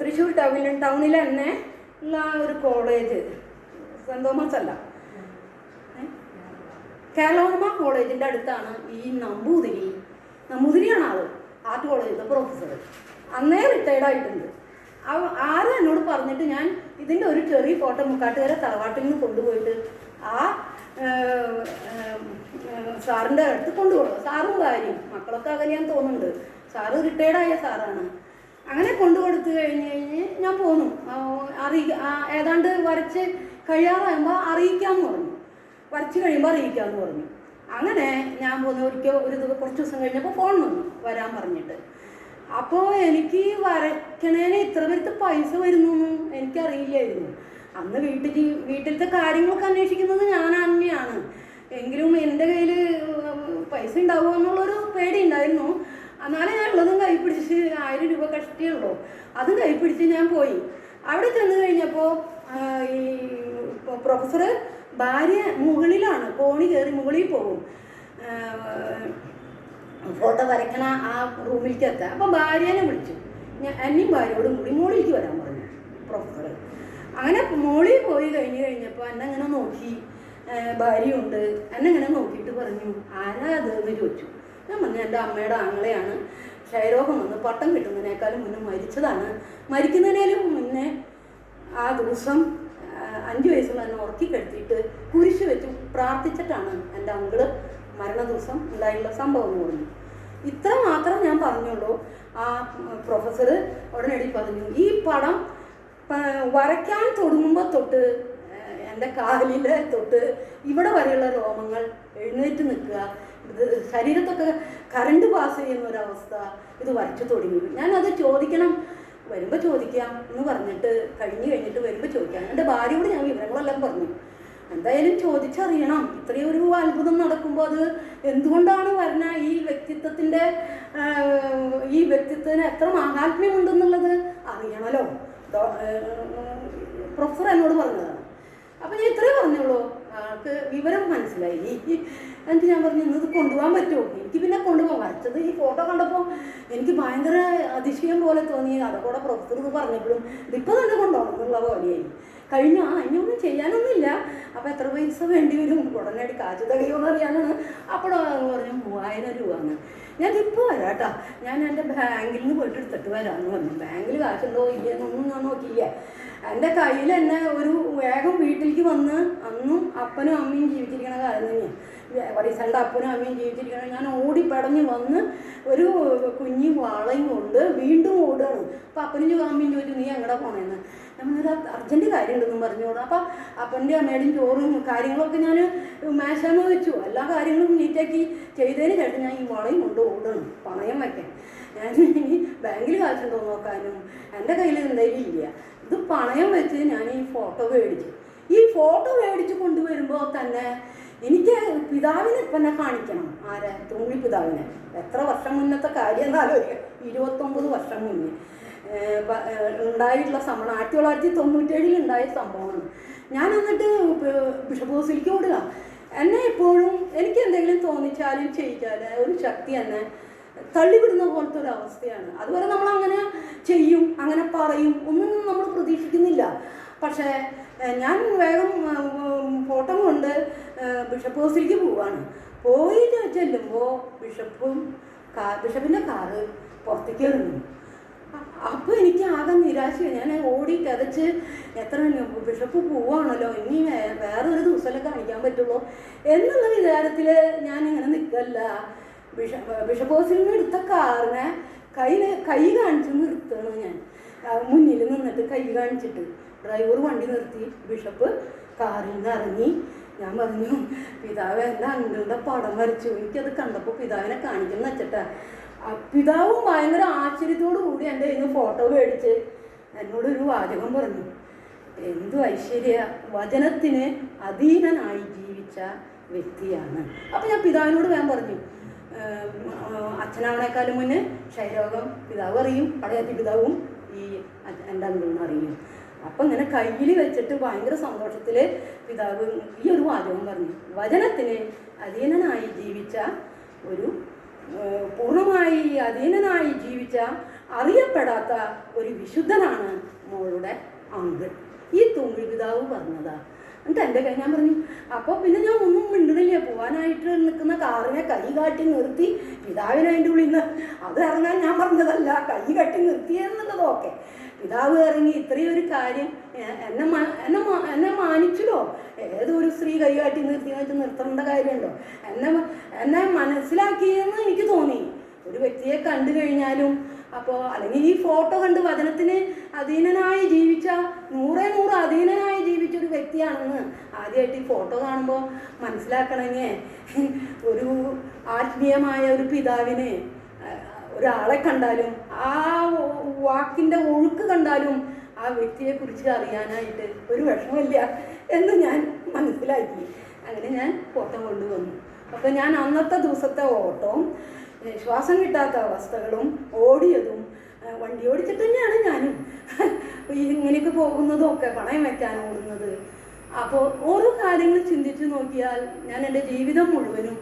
തൃശ്ശൂർ ടൗണിൽ ടൗണിൽ തന്നെ ഉള്ള ഒരു കോളേജ് സെന്റ് തോമസ് അല്ല. കാലോമ കോളേജിന്റെ അടുത്താണ് ഈ നമ്പൂതിരി. നമ്പൂതിരിയാണ് ആൾ. ആർട്ട് കോളേജിലെ പ്രൊഫസർ അന്നേ റിട്ടയർഡ് ആയിട്ടുണ്ട്. ആരും എന്നോട് പറഞ്ഞിട്ട് ഞാൻ ഇതിന്റെ ഒരു ചെറിയ ഫോട്ടോ മുക്കാട്ടുകാരെ തറവാട്ടിൽ നിന്ന് കൊണ്ടുപോയിട്ട് ആ സാറിന്റെ അടുത്ത് കൊണ്ടുപോകണം. സാറും കാര്യം മക്കളൊക്കെ അകലെയാൻ തോന്നുന്നുണ്ട്. സാറ് റിട്ടയർഡ് ആയ സാറാണ്. അങ്ങനെ കൊണ്ടുകൊടുത്തു കഴിഞ്ഞ് കഴിഞ്ഞ് ഞാൻ പോന്നു. അറിയിക്ക ഏതാണ്ട് വരച്ച് കഴിയാറാകുമ്പോൾ അറിയിക്കാമെന്ന് പറഞ്ഞു. വരച്ച് കഴിയുമ്പോൾ അറിയിക്കാമെന്ന് പറഞ്ഞു. അങ്ങനെ ഞാൻ പോകുന്ന ഒരിക്കൽ ഒരു ദിവസം കുറച്ച് ദിവസം കഴിഞ്ഞപ്പോൾ ഫോൺ വന്നു വരാൻ പറഞ്ഞിട്ട്. അപ്പോൾ എനിക്ക് വരയ്ക്കണേന് ഇത്ര പേർക്ക് പൈസ വരുന്നു എനിക്കറിയില്ലായിരുന്നു. അന്ന് വീട്ടിൽ വീട്ടിലത്തെ കാര്യങ്ങളൊക്കെ അന്വേഷിക്കുന്നത് ഞാൻ തന്നെയാണ്. എങ്കിലും എന്റെ കയ്യിൽ പൈസ ഉണ്ടാവുക എന്നുള്ളൊരു പേടി ഉണ്ടായിരുന്നു. എന്നാലും ഞാൻ ഉള്ളതും കൈ പിടിച്ച് ആയിരം രൂപ കഷ്ടിയുള്ളൂ അതും കൈ പിടിച്ച് ഞാൻ പോയി. അവിടെ ചെന്ന് കഴിഞ്ഞപ്പോൾ ഈ പ്രൊഫസർ ഭാര്യ മുകളിലാണ് കോണി കയറി മുകളിൽ പോകും. ഫോട്ടോ വരയ്ക്കണ ആ റൂമിലേക്ക് എത്താം അപ്പം ഭാര്യനെ വിളിച്ചു. ഞാൻ എന്നെയും ഭാര്യയോടും കൂടി മുകളിലേക്ക് വരാൻ പറഞ്ഞു പ്രൊഫസർ അങ്ങനെ മുകളിൽ പോയി കഴിഞ്ഞ് കഴിഞ്ഞപ്പോൾ എന്നെ ഇങ്ങനെ നോക്കി. ഭാര്യയുണ്ട്. എന്നെ ഇങ്ങനെ നോക്കിയിട്ട് പറഞ്ഞു ആരാ അത് എന്ന് ചോദിച്ചു. ഞാൻ പറഞ്ഞു എന്റെ അമ്മയുടെ ആങ്ങളെയാണ്. ക്ഷയരോഗം വന്ന് പട്ടം കിട്ടുന്നതിനേക്കാളും മുന്നേ മരിച്ചതാണ്. മരിക്കുന്നതിനേലും മുന്നേ ആ ദിവസം അഞ്ച് വയസ്സുള്ള എന്നെ ഉറക്കി കിടത്തിയിട്ട് കുരിശ് വെച്ച് പ്രാർത്ഥിച്ചിട്ടാണ് എന്റെ അങ്കിൾ മരണ ദിവസം ഉണ്ടായിട്ടുള്ള സംഭവം എന്ന് പറഞ്ഞു ഇത്ര മാത്രം ഞാൻ പറഞ്ഞുള്ളൂ. ആ പ്രൊഫസർ ഉടനടി പറഞ്ഞു ഈ പടം വരയ്ക്കാൻ തുടങ്ങുമ്പോൾ തൊട്ട് എന്റെ കാലിലെ തൊട്ട് ഇവിടെ വരെയുള്ള രോമങ്ങൾ എഴുന്നേറ്റ് നിൽക്കുക. ഇത് ശരീരത്തൊക്കെ കറണ്ട് പാസ് ചെയ്യുന്ന ഒരവസ്ഥ. ഇത് വരച്ചു തുടങ്ങി ഞാനത് ചോദിക്കണം. വരുമ്പോൾ ചോദിക്കാം എന്ന് പറഞ്ഞിട്ട് കഴിഞ്ഞ് കഴിഞ്ഞിട്ട് വരുമ്പോൾ ചോദിക്കാം. എന്റെ ഭാര്യയോട് ഞാൻ വിവരങ്ങളെല്ലാം പറഞ്ഞു. എന്തായാലും ചോദിച്ചറിയണം. ഇത്രയും ഒരു അത്ഭുതം നടക്കുമ്പോൾ അത് എന്തുകൊണ്ടാണ് വരണ? ഈ വ്യക്തിത്വത്തിന്റെ ഈ വ്യക്തിത്വത്തിന് എത്ര മഹാത്മ്യമുണ്ടെന്നുള്ളത് അറിയണമല്ലോ. പ്രൊഫസർ എന്നോട് പറഞ്ഞതാണ്. അപ്പം ഞാൻ ഇത്രേ പറഞ്ഞുള്ളൂ. ആൾക്ക് വിവരം മനസ്സിലായി. എന്നിട്ട് ഞാൻ പറഞ്ഞു ഇന്നത് കൊണ്ടുപോകാൻ പറ്റുമോ? എനിക്ക് പിന്നെ കൊണ്ടുപോകാം. വരച്ചത് ഈ ഫോട്ടോ കണ്ടപ്പോൾ എനിക്ക് ഭയങ്കര അതിശയം പോലെ തോന്നി. അതോടെ പ്രൊഫസർ ഇത് പറഞ്ഞപ്പോഴും ഇതിപ്പോൾ തന്നെ കൊണ്ടുപോകണം എന്നുള്ള പോലെയായി. കഴിഞ്ഞു. ആ അതിനൊന്നും ചെയ്യാനൊന്നുമില്ല. അപ്പോൾ എത്ര പൈസ വേണ്ടി വരും? ഉടനടി കാശ് തികയുമെന്ന് അറിയാനാണ്. അപ്പോൾ പറഞ്ഞു മൂവായിരം രൂപ എന്ന് ഞാൻ ഇപ്പോൾ വരാം കേട്ടോ. ഞാൻ എന്റെ ബാങ്കിൽ നിന്ന് പോയിട്ട് എടുത്തിട്ട് വരാമെന്ന് പറഞ്ഞു. ബാങ്കിൽ കാശുണ്ടോ ഇല്ലയെന്നൊന്നും ഞാൻ നോക്കിയില്ല. എന്റെ കയ്യിൽ തന്നെ ഒരു വേഗം വീട്ടിലേക്ക് വന്ന് അന്നും അപ്പനും അമ്മയും ജീവിച്ചിരിക്കണ കാലം തന്നെയാണ് വരീസന്റെ അപ്പനും അമ്മയും ജീവിച്ചിരിക്കണം ഞാൻ ഓടിപ്പടഞ്ഞ് വന്ന് ഒരു കുഞ്ഞു വാളയും കൊണ്ട് വീണ്ടും ഓടുകയാണ്. അപ്പം അപ്പനും അമ്മയും ചോദിച്ചു നീ എങ്ങടെ പോണേന്ന്? നമ്മളൊരു അർജന്റ് കാര്യമുണ്ടെന്നും പറഞ്ഞോളൂ അപ്പം അപ്പന്റെ അമ്മയുടെയും ചോറും കാര്യങ്ങളൊക്കെ ഞാൻ മേശാന്ന് വെച്ചു. എല്ലാ കാര്യങ്ങളും നീറ്റാക്കി ചെയ്തതിന് ശേഷം ഞാൻ ഈ വളയും കൊണ്ട് ഓടണം പണയം വയ്ക്കാൻ ഞാൻ ഇനി ബാങ്കിൽ കാശുണ്ടോ നോക്കാനും. എന്റെ കയ്യിൽ എന്തായാലും ഇല്ല. ഇത് പണയം വെച്ച് ഞാൻ ഈ ഫോട്ടോ മേടിച്ചു. ഈ ഫോട്ടോ മേടിച്ച് കൊണ്ടുവരുമ്പോൾ തന്നെ എനിക്ക് പിതാവിനെ എന്നെ കാണിക്കണം. ആരെ? തുമ്പി പിതാവിനെ. എത്ര വർഷം മുന്നത്തെ കാര്യം എന്നാലും ഇരുപത്തൊമ്പത് വർഷം മുന്നേ. ഉണ്ടായിട്ടുള്ള സംഭവം. ആയിരത്തി തൊള്ളായിരത്തി തൊണ്ണൂറ്റേഴിൽ ഉണ്ടായ സംഭവമാണ്. ഞാൻ എന്നിട്ട് ബിഷപ്പ് ഹൗസിലേക്ക് ഓടുക. എന്നെ എപ്പോഴും എനിക്ക് എന്തെങ്കിലും തോന്നിച്ചാലും ചെയ്യിച്ചാലും ഒരു ശക്തി എന്നെ തള്ളിവിടുന്ന പോലത്തെ ഒരു അവസ്ഥയാണ്. അതുവരെ നമ്മൾ അങ്ങനെ ചെയ്യും അങ്ങനെ പറയും ഒന്നും നമ്മൾ പ്രതീക്ഷിക്കുന്നില്ല. പക്ഷേ ഞാൻ വേഗം ഫോട്ടോ കൊണ്ട് ബിഷപ്പ് ഹൗസിലേക്ക് പോവാണ്. പോയി ചെല്ലുമ്പോൾ ബിഷപ്പും ബിഷപ്പിന്റെ കാറ് പുറത്തേക്ക് ഇറങ്ങും. അപ്പോൾ എനിക്ക് ആകെ നിരാശയായി ഞാൻ ഓടി കതച്ച് എത്ര ബിഷപ്പ് പോവാണല്ലോ ഇനി വേറൊരു ദിവസമല്ലേ കാണിക്കാൻ പറ്റുള്ളൂ. എന്നുള്ള വിചാരത്തിൽ ഞാൻ ഇങ്ങനെ നിൽക്കല്ല ബിഷ ബിഷപ്പ് ഹൗസിൽ നിന്ന് എടുത്ത കാറിനെ കയ്യിൽ കൈ കാണിച്ച് നിർത്തണം ഞാൻ. മുന്നിൽ നിന്നിട്ട് കൈ കാണിച്ചിട്ട് ഡ്രൈവർ വണ്ടി നിർത്തി. ബിഷപ്പ് കാറിൽ നിന്ന് ഇറങ്ങി. ഞാൻ പറഞ്ഞു പിതാവ് എന്റെ അങ്കിളുടെ പടം വരച്ചു. എനിക്കത് കണ്ടപ്പോൾ പിതാവിനെ കാണിക്കുന്ന വെച്ചിട്ടാ. ആ പിതാവും ഭയങ്കര ആശ്ചര്യത്തോടു കൂടി എന്റെ ഇന്ന് ഫോട്ടോ മേടിച്ച് എന്നോടൊരു വാചകം പറഞ്ഞു. എന്തു ഐശ്വര്യ വചനത്തിന് അധീനനായി ജീവിച്ച വ്യക്തിയാണ്. അപ്പം ഞാൻ പിതാവിനോട് ഞാൻ പറഞ്ഞു. അച്ഛനാവണേക്കാളും മുന്നേ ക്ഷയരോഗം പിതാവ് അറിയും പടയാത്തി പിതാവും ഈ എന്റെ അമ്മയും അറിയും. അപ്പം ഇങ്ങനെ കയ്യിൽ വെച്ചിട്ട് ഭയങ്കര സന്തോഷത്തിൽ പിതാവ് ഈ ഒരു വാചകം പറഞ്ഞു. വചനത്തിന് അധീനനായി ജീവിച്ച ഒരു പൂർണമായി അധീനനായി ജീവിച്ച അറിയപ്പെടാത്ത ഒരു വിശുദ്ധനാണ് മോളുടെ അങ്കിൾ. ഈ തുമ്പി പിതാവ് പറഞ്ഞതാ. എന്നിട്ട് എന്റെ കൈ ഞാൻ പറഞ്ഞു അപ്പോൾ പിന്നെ ഞാൻ ഒന്നും മിണ്ടുന്നില്ല പോകാനായിട്ട് നിൽക്കുന്ന കാറിനെ കൈ കാട്ടി നിർത്തി പിതാവിനെ അതിന്റെ ഉള്ളിൽ നിന്ന് അത് ഇറങ്ങാൻ ഞാൻ പറഞ്ഞതല്ല. കൈ കാട്ടി നിർത്തിയെന്നുള്ളത് ഓക്കെ പിതാവ് ഇറങ്ങി ഇത്രയും ഒരു കാര്യം എന്നെ എന്നെ എന്നെ മാനിച്ചല്ലോ. ഏതൊരു സ്ത്രീ കൈകാട്ടി നിർത്തി വെച്ച് നിർത്തേണ്ട കാര്യമുണ്ടോ? എന്നെ എന്നെ മനസ്സിലാക്കിയെന്ന് എനിക്ക് തോന്നി. ഒരു വ്യക്തിയെ കണ്ടു കഴിഞ്ഞാലും അപ്പോൾ അല്ലെങ്കിൽ ഈ ഫോട്ടോ കണ്ട് വചനത്തിന് അധീനനായി ജീവിച്ച നൂറേ നൂറ് അധീനനായി ജീവിച്ച ഒരു വ്യക്തിയാണെന്ന് ആദ്യമായിട്ട് ഈ ഫോട്ടോ കാണുമ്പോൾ മനസ്സിലാക്കണമെങ്കിൽ ഒരു ആത്മീയമായ ഒരു പിതാവിനെ ഒരാളെ കണ്ടാലും ആ വാക്കിന്റെ ഒഴുക്ക് കണ്ടാലും ആ വ്യക്തിയെക്കുറിച്ച് അറിയാനായിട്ട് ഒരു വിഷമമില്ല എന്ന് ഞാൻ മനസ്സിലാക്കി. അങ്ങനെ ഞാൻ ഫോട്ടോ കൊണ്ടുവന്നു. അപ്പോൾ ഞാൻ അന്നത്തെ ദിവസത്തെ ഓട്ടവും ശ്വാസം കിട്ടാത്ത അവസ്ഥകളും ഓടിയതും വണ്ടി ഓടിച്ചിട്ട് തന്നെയാണ് ഞാനും. ഇങ്ങനെയൊക്കെ പോകുന്നതും ഒക്കെ പണയം വെക്കാൻ ഓടുന്നത്. അപ്പോൾ ഓരോ കാര്യങ്ങൾ ചിന്തിച്ച് നോക്കിയാൽ ഞാൻ എന്റെ ജീവിതം മുഴുവനും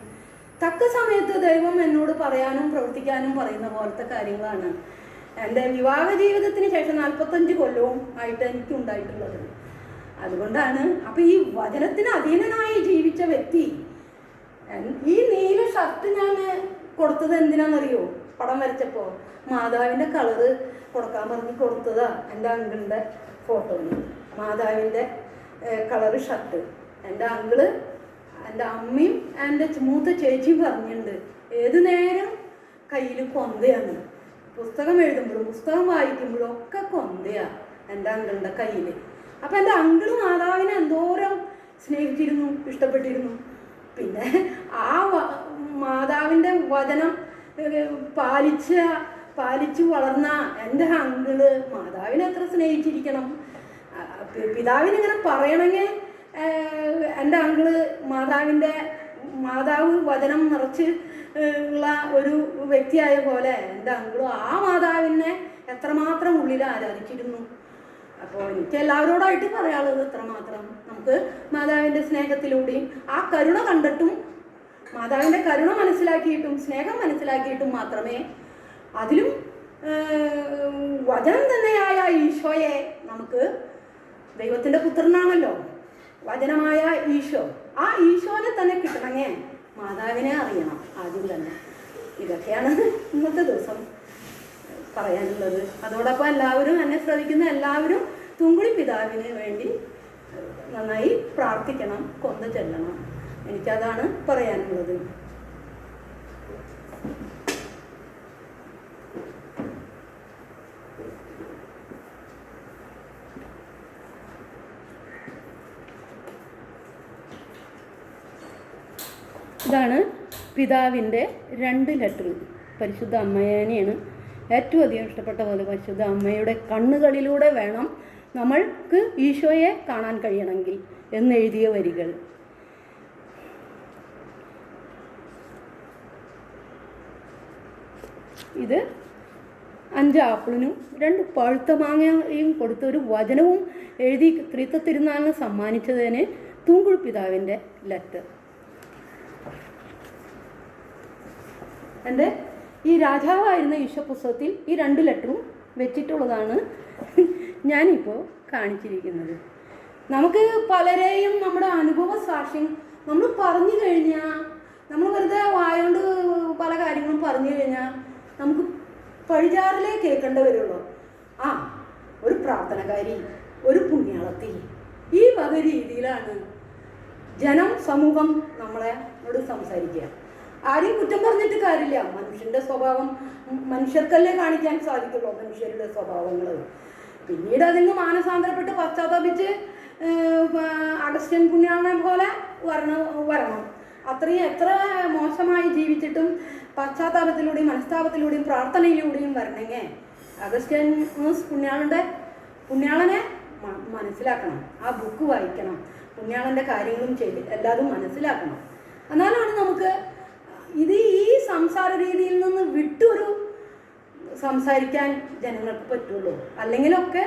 തക്ക സമയത്ത് ദൈവം എന്നോട് പറയാനും പ്രവർത്തിക്കാനും പറയുന്ന പോലത്തെ കാര്യങ്ങളാണ്. എന്റെ വിവാഹ ജീവിതത്തിന് ശേഷം നാൽപ്പത്തഞ്ച് കൊല്ലവും ആയിട്ട് എനിക്ക് ഉണ്ടായിട്ടുള്ളത് അതുകൊണ്ടാണ് അപ്പം ഈ വചനത്തിന് അധീനനായി ജീവിച്ച വ്യക്തി ഈ നീല ഷർട്ട് ഞാൻ കൊടുത്തത് എന്തിനാണെന്നറിയോ? പടം വരച്ചപ്പോൾ മാതാവിന്റെ കളറ് കൊടുക്കാൻ പറഞ്ഞ് കൊടുത്തതാ എന്റെ അങ്കിളിന്റെ ഫോട്ടോയിൽ മാതാവിന്റെ കളറ് ഷർട്ട് എന്റെ അങ്കിൾ എന്റെ അമ്മയും എന്റെ മൂത്ത ചേച്ചിയും പറഞ്ഞിട്ടുണ്ട് ഏത് നേരം കയ്യിൽ കൊന്തയാണ്? പുസ്തകം എഴുതുമ്പോഴും പുസ്തകം വായിക്കുമ്പോഴും ഒക്കെ കൊന്തയാ എന്റെ അങ്കിളിന്റെ കയ്യിൽ അപ്പം എന്റെ അങ്കിൾ മാതാവിനെ എന്തോരം സ്നേഹിച്ചിരുന്നു ഇഷ്ടപ്പെട്ടിരുന്നു. പിന്നെ ആ മാതാവിന്റെ വചനം പാലിച്ച പാലിച്ചു വളർന്ന എന്റെ അങ്കിൾ മാതാവിനെ എത്ര സ്നേഹിച്ചിരിക്കണം. പിതാവിനിങ്ങനെ പറയണമെങ്കിൽ എന്റെ അങ്കിൾ മാതാവിന്റെ മാതാവ് വചനം നിറച്ച് ഉള്ള ഒരു വ്യക്തിയായ പോലെ എന്റെ ആ മാതാവിനെ എത്രമാത്രം ഉള്ളിൽ ആരാധിച്ചിരുന്നു? അപ്പോൾ എനിക്ക് എല്ലാവരോടായിട്ട് പറയാനുള്ളത് എത്രമാത്രം നമുക്ക് മാതാവിന്റെ സ്നേഹത്തിലൂടെയും ആ കരുണ കണ്ടിട്ടും മാതാവിന്റെ കരുണ മനസ്സിലാക്കിയിട്ടും സ്നേഹം മനസ്സിലാക്കിയിട്ടും മാത്രമേ അതിലും വചനം തന്നെയായ ഈശോയെ നമുക്ക് ദൈവത്തിന്റെ പുത്രനാണല്ലോ. വചനമായ ഈശോ. ആ ഈശോനെ തന്നെ കിട്ടണമെങ്കിൽ മാതാവിനെ അറിയണം ആദ്യം തന്നെ. ഇതൊക്കെയാണ് ഇന്നത്തെ ദിവസം പറയാനുള്ളത്. അതോടൊപ്പം എല്ലാവരും എന്നെ ശ്രവിക്കുന്ന എല്ലാവരും തുങ്കുടി പിതാവിന് വേണ്ടി നന്നായി പ്രാർത്ഥിക്കണം കൊന്നു ചെല്ലണം. എനിക്കതാണ് പറയാനുള്ളത്. ഇതാണ് പിതാവിന്റെ രണ്ട് ലെറ്റർ പരിശുദ്ധ അമ്മയാനെയാണ് ഏറ്റവും അധികം ഇഷ്ടപ്പെട്ട പോലെ പരിശുദ്ധ അമ്മയുടെ കണ്ണുകളിലൂടെ വേണം നമ്മൾക്ക് ഈശോയെ കാണാൻ കഴിയണമെങ്കിൽ എന്നെഴുതിയ വരികൾ. ഇത് അഞ്ച് ആപ്പിളിനും രണ്ട് പഴുത്ത മാങ്ങയും കൊടുത്ത ഒരു വചനവും എഴുതി ത്രിത്വ തിരുനാളിന് സമ്മാനിച്ചതിന് തൂങ്കുഴി പിതാവിന്റെ ലെറ്റർ എന്റെ ഈ രാജാവായിരുന്ന ഈശോ പുസ്തകത്തിൽ ഈ രണ്ട് ലെറ്ററും വെച്ചിട്ടുള്ളതാണ് ഞാനിപ്പോൾ കാണിച്ചിരിക്കുന്നത്. നമുക്ക് പലരെയും നമ്മുടെ അനുഭവ സാക്ഷ്യം നമ്മൾ പറഞ്ഞു കഴിഞ്ഞാൽ നമ്മൾ വെറുതെ വായോണ്ട് പല കാര്യങ്ങളും പറഞ്ഞു കഴിഞ്ഞാൽ നമുക്ക് പഴിചാറിലേ കേൾക്കേണ്ട വരുള്ളൂ. ആ ഒരു പ്രാർത്ഥനകാരി ഒരു പുണ്യാളത്തി. ഈ വക രീതിയിലാണ് ജനം സമൂഹം നമ്മളെ സംസാരിക്കുക. ആരെയും കുറ്റം പറഞ്ഞിട്ട് കാര്യമില്ല. മനുഷ്യന്റെ സ്വഭാവം മനുഷ്യർക്കല്ലേ കാണിക്കാൻ സാധിക്കുള്ളൂ മനുഷ്യരുടെ സ്വഭാവങ്ങൾ. പിന്നീട് അതിൽ നിന്ന് മാനസാന്തരപ്പെട്ട് പശ്ചാത്തപിച്ച് അഗസ്റ്റ്യൻ പുണ്യാളനെ പോലെ വരണം വരണം. അത്രയും എത്ര മോശമായി ജീവിച്ചിട്ടും പശ്ചാത്താപത്തിലൂടെയും മനസ്താപത്തിലൂടെയും പ്രാർത്ഥനയിലൂടെയും വരണമെങ്കിൽ അഗസ്റ്റ്യൻ പുണ്യാളന്റെ പുണ്യാളനെ മനസ്സിലാക്കണം. ആ ബുക്ക് വായിക്കണം. പുണ്യാളന്റെ കാര്യങ്ങളും ചെയ്ത് എല്ലാതും മനസ്സിലാക്കണം. എന്നാലാണ് നമുക്ക് ഇത് ഈ സംസാര രീതിയിൽ നിന്ന് വിട്ടൊരു സംസാരിക്കാൻ ജനങ്ങൾക്ക് പറ്റുള്ളൂ. അല്ലെങ്കിലൊക്കെ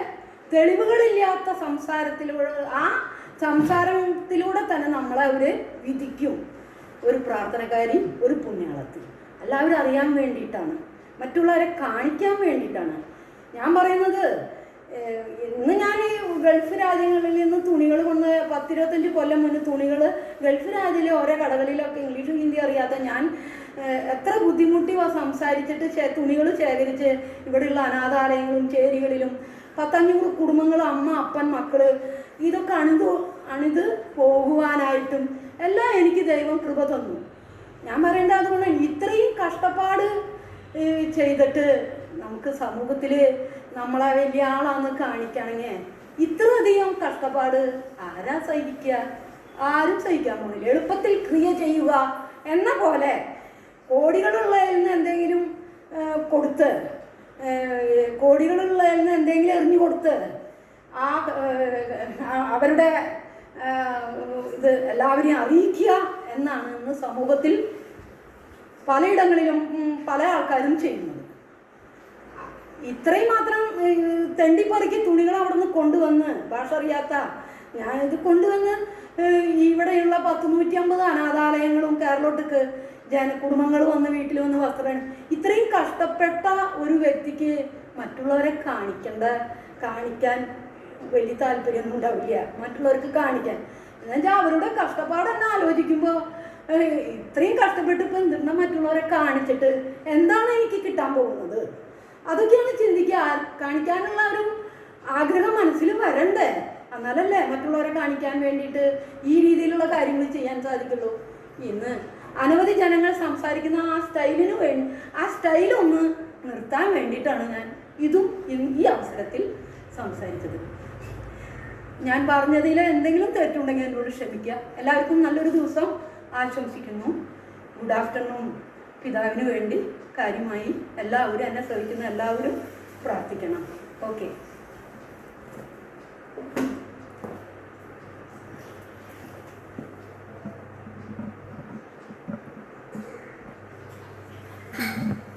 തെളിവുകളില്ലാത്ത സംസാരത്തിലൂടെ ആ സംസാരത്തിലൂടെ തന്നെ നമ്മളെ അവർ വിധിക്കും. ഒരു പ്രാർത്ഥനക്കാരി ഒരു പുണ്യാളത്തി എല്ലാവരും അറിയാൻ വേണ്ടിയിട്ടാണ്. മറ്റുള്ളവരെ കാണിക്കാൻ വേണ്ടിയിട്ടാണ്. ഞാൻ പറയുന്നത് ഇന്ന് ഞാൻ ഈ ഗൾഫ് രാജ്യങ്ങളിൽ നിന്ന് തുണികൾ കൊണ്ട് പത്തിരുപത്തഞ്ച് കൊല്ലം മുന്നേ തുണികൾ ഗൾഫ് രാജ്യത്തിലെ ഓരോ കടകളിലൊക്കെ ഇംഗ്ലീഷും ഹിന്ദി അറിയാത്ത ഞാൻ എത്ര ബുദ്ധിമുട്ടി സംസാരിച്ചിട്ട് തുണികൾ ശേഖരിച്ച് ഇവിടെയുള്ള അനാഥാലയങ്ങളും ചേരികളിലും പത്തഞ്ഞൂറ് കുടുംബങ്ങൾ അമ്മ അപ്പൻ മക്കൾ ഇതൊക്കെ അണിത് അണിത് പോകുവാനായിട്ടും എല്ലാം എനിക്ക് ദൈവം കൃപ തന്നു. ഞാൻ പറയേണ്ട അതുകൊണ്ട് ഇത്രയും കഷ്ടപ്പാട് ചെയ്തിട്ട് നമുക്ക് സമൂഹത്തിൽ നമ്മളെ വലിയ ആളാന്ന് കാണിക്കണമെങ്കിൽ ഇത്രയധികം കഷ്ടപ്പാട് ആരാ സഹിക്കുക ആരും സഹിക്കാൻ പോകുന്നില്ല എളുപ്പത്തിൽ ക്രിയ ചെയ്യുക എന്ന പോലെ കോടികളുള്ളതിൽ നിന്ന് എന്തെങ്കിലും കൊടുത്ത് കോടികളുള്ളതിൽ നിന്ന് എന്തെങ്കിലും എറിഞ്ഞു കൊടുത്ത് ആ അവരുടെ ഇത് എല്ലാവരെയും അറിയിക്കുക എന്നാണ് ഇന്ന് സമൂഹത്തിൽ പലയിടങ്ങളിലും പല ആൾക്കാരും ചെയ്യുന്നത്. ഇത്രയും മാത്രം തെണ്ടിപ്പറിക്കും തുണികൾ അവിടെ നിന്ന് കൊണ്ടുവന്ന് ഭാഷ അറിയാത്ത ഞാൻ ഇത് കൊണ്ടുവന്ന് ഇവിടെയുള്ള പത്ത് നൂറ്റി അമ്പത് അനാഥാലയങ്ങളും കേരളോട്ടേക്ക് ജന കുടുംബങ്ങൾ വന്ന് വീട്ടിൽ വന്ന് വസ്ത്രം ഇത്രയും കഷ്ടപ്പെട്ട ഒരു വ്യക്തിക്ക് മറ്റുള്ളവരെ കാണിക്കേണ്ട കാണിക്കാൻ വലിയ താല്പര്യമൊന്നും ഉണ്ടാവില്ല. മറ്റുള്ളവർക്ക് കാണിക്കാൻ. എന്നുവെച്ചാൽ അവരുടെ കഷ്ടപ്പാട് തന്നെ ആലോചിക്കുമ്പോൾ ഇത്രയും കഷ്ടപ്പെട്ട് ഇപ്പം മറ്റുള്ളവരെ കാണിച്ചിട്ട്? എന്താണ് എനിക്ക് കിട്ടാൻ പോകുന്നത്? അതൊക്കെയാണ് ചിന്തിക്കാൻ കാണിക്കാനുള്ള ഒരു ആഗ്രഹം മനസ്സിൽ വരണ്ടേ? എന്നാലല്ലേ മറ്റുള്ളവരെ കാണിക്കാൻ വേണ്ടിയിട്ട് ഈ രീതിയിലുള്ള കാര്യങ്ങൾ ചെയ്യാൻ സാധിക്കുള്ളൂ. ഇന്ന് അനവധി ജനങ്ങൾ സംസാരിക്കുന്ന ആ സ്റ്റൈലിന് വേണ്ടി ആ സ്റ്റൈൽ ഒന്ന് നിർത്താൻ വേണ്ടിയിട്ടാണ് ഞാൻ ഇതും ഈ അവസരത്തിൽ സംസാരിച്ചത്. ഞാൻ പറഞ്ഞതിൽ എന്തെങ്കിലും തെറ്റുണ്ടെങ്കിൽ എന്നോട് ക്ഷമിക്കുക. എല്ലാവർക്കും നല്ലൊരു ദിവസം ആശംസിക്കുന്നു. ഗുഡ് ആഫ്റ്റർനൂൺ പിതാവിന് വേണ്ടി കാര്യമായി എല്ലാവരും എന്നെ ശ്രമിക്കുന്ന എല്ലാവരും പ്രാർത്ഥിക്കണം. ഓക്കെ